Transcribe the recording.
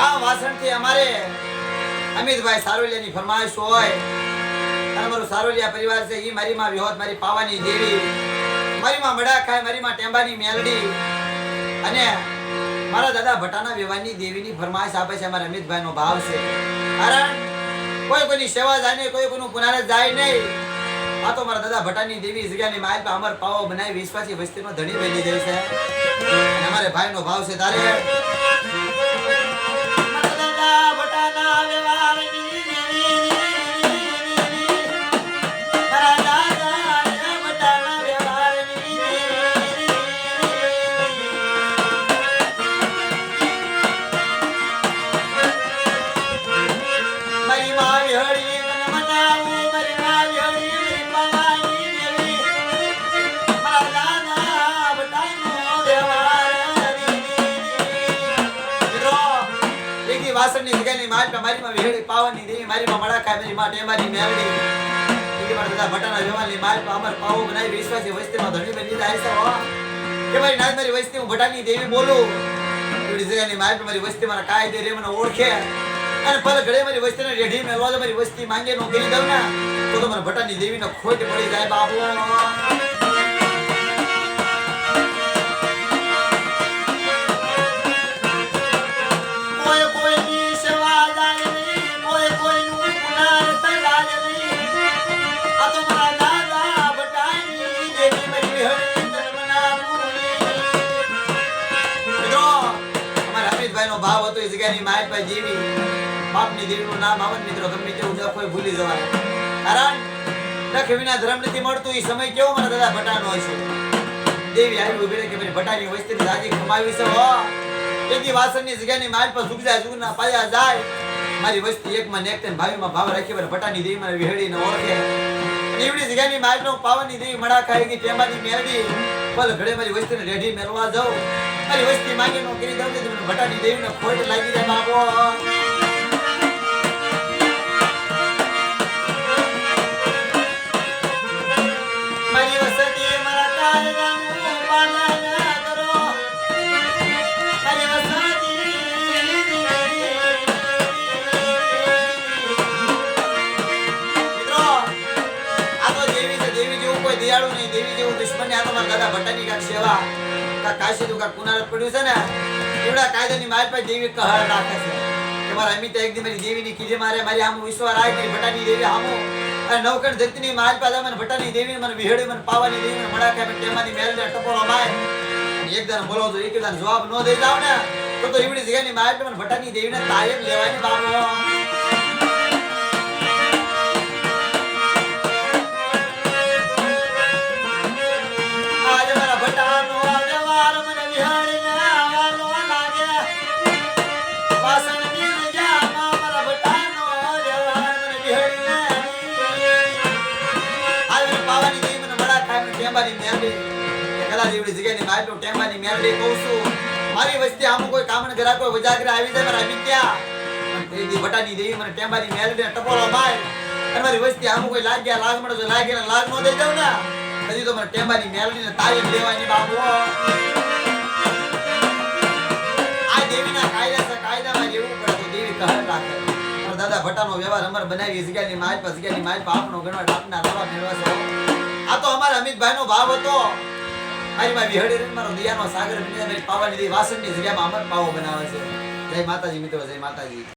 ગામ વાસણથી અમારે અમિતભાઈ સારોલિયાની ફરમાઈશ હોય. અને સારોલિયા પરિવાર છે એ મારી માં વિહોત મારી પાવાની દેવી મારી માં મડા ખાય મારી માં ટેમ્બાની મેલડી. અને મારા દાદા ભટાના દેવી દેવીની ફરમાઈશ આપે છે, અમારા અમિતભાઈ નો ભાવ છે. કારણ કોઈ કોઈની સેવા જાય નહીં, કોઈ કોઈનું પુનારે જાય નહીં. આ તો મારા દાદા ભટાની દેવી જગ્યાની માલ પર અમર પાવો બનાવી વિશ્વાસી વસ્તીનો ધણી બની જાય છે. અમારે અમારે ભાઈનો ભાવ છે તારે. એકી વાસણની જગ્યાની મારી માં વિહળી પાવાની દેવી મારી માં મળા ખાય મારી માં ટેમાની મેલડી એકી મારા દાદા ભટાના માલ પર અમર પાવો બનાવી, વિશ્વાસી વસ્તીમાં ધણી બની છે, હો. કે ભાઈ નાથ મારી વસ્તી, હું ભટાની દેવી બોલું. એવડી જગ્યાની માલ પર મારી વસ્તી મારા કાયદે રે મને ઓળખે. અને ભલે ઘડે મારી વસ્તીને રેઢી મેળવા મારી વસ્તી માંગે નો કરી દઉં ને તો તમારા ભટાની ભટાની દેવીને ખોટ પડી જાય, બાપુ. ભાવ હતો એ જગ્યાની માય પાસે જીવી. બાપની દેવીનું નામ આવે મિત્રો, ગમે તેવું જ કોઈ ભૂલી જવાય. કારણ લખ વિના ધર્મ નથી મળતું એ સમય કેવો મારા દાદા ભટાનો હશે? દેવી આવી ઊભી કે મારી ભટાની વસ્તીની રાજી કમાવી છે, હો. એથી વાસણની જગ્યાની માલ પર સુખ જાય, સુખના પાયા જાય. મારી વસ્તી એકમાં ને એક ભાવીમાં ભાવ રાખી મારી ભટાની દેવી મારી વિહળીને ઓળખે. અને એવડી જગ્યાની માલ પાવનની પાવાની દેવી મડા ગઈ, તેમાંથી મેળવી. પલ ઘડે મારી વસ્તીને રેઢી મેળવા જાઉં. મારી વસ્તી માંગે નો કરી દઉં તમને મને ભટાની દેવીને ખોટ લાગી જાય બાપો. આ તો મારા દાદા ભટ્ટાની કાંઈક સેવા કાંઈક કાશીનું માર પર દેવી કહર રાખે છે. કે મારા મારી મારે મારી મારી પાદા મને દેવી, મને વિહળી, મને પાવાની દેવી, મને મડાકા, મને ટેમાની મેલ ને ટપોરો માય. જવાબ ન દઈ જાવ ને, તો એવડી જગ્યાની માલ પર મને ભટ્ટાની દેવીને તાયમ લેવાની બાબો. વડા ટેમ્બાની મેરડી. કદાચ એવડી જગ્યાની મારી પર ટેમ્બાની મેરડી કહું છું. મારી વસ્તી આમ કોઈ કામણ ઘરા કોઈ વજાગરા આવી જાય મારા વિદ્યા ભટાની દેવી મને ટેમ્બાની મેરડી ટપોળો માર. અને મારી વસ્તી આમ કોઈ લાગ્યા લાગ મળે તો લાગે ને લાગ નો દઈ ને. હજી તો મને ટેમ્બાની મેરડી ને તાલીમ લેવાની બાબુ આ દેવીના કાયદા છે, કાયદામાં રહેવું પડે તો દેવી કહે રાખે. દાદા ભટ્ટાનો વ્યવહાર અમર બનાવી જગ્યાની માય પર જગ્યાની માય પર આપનો ગણવા આપના રવા મેળવા છે આ તો અમારા અમિતભાઈનો ભાવ હતો. મારી માં વિહળી રહીને મારો દિયાનો સાગર બની પાવાની વાસણની જગ્યામાં અમર પાવો બનાવે છે. જય માતાજી મિત્રો, જય માતાજી.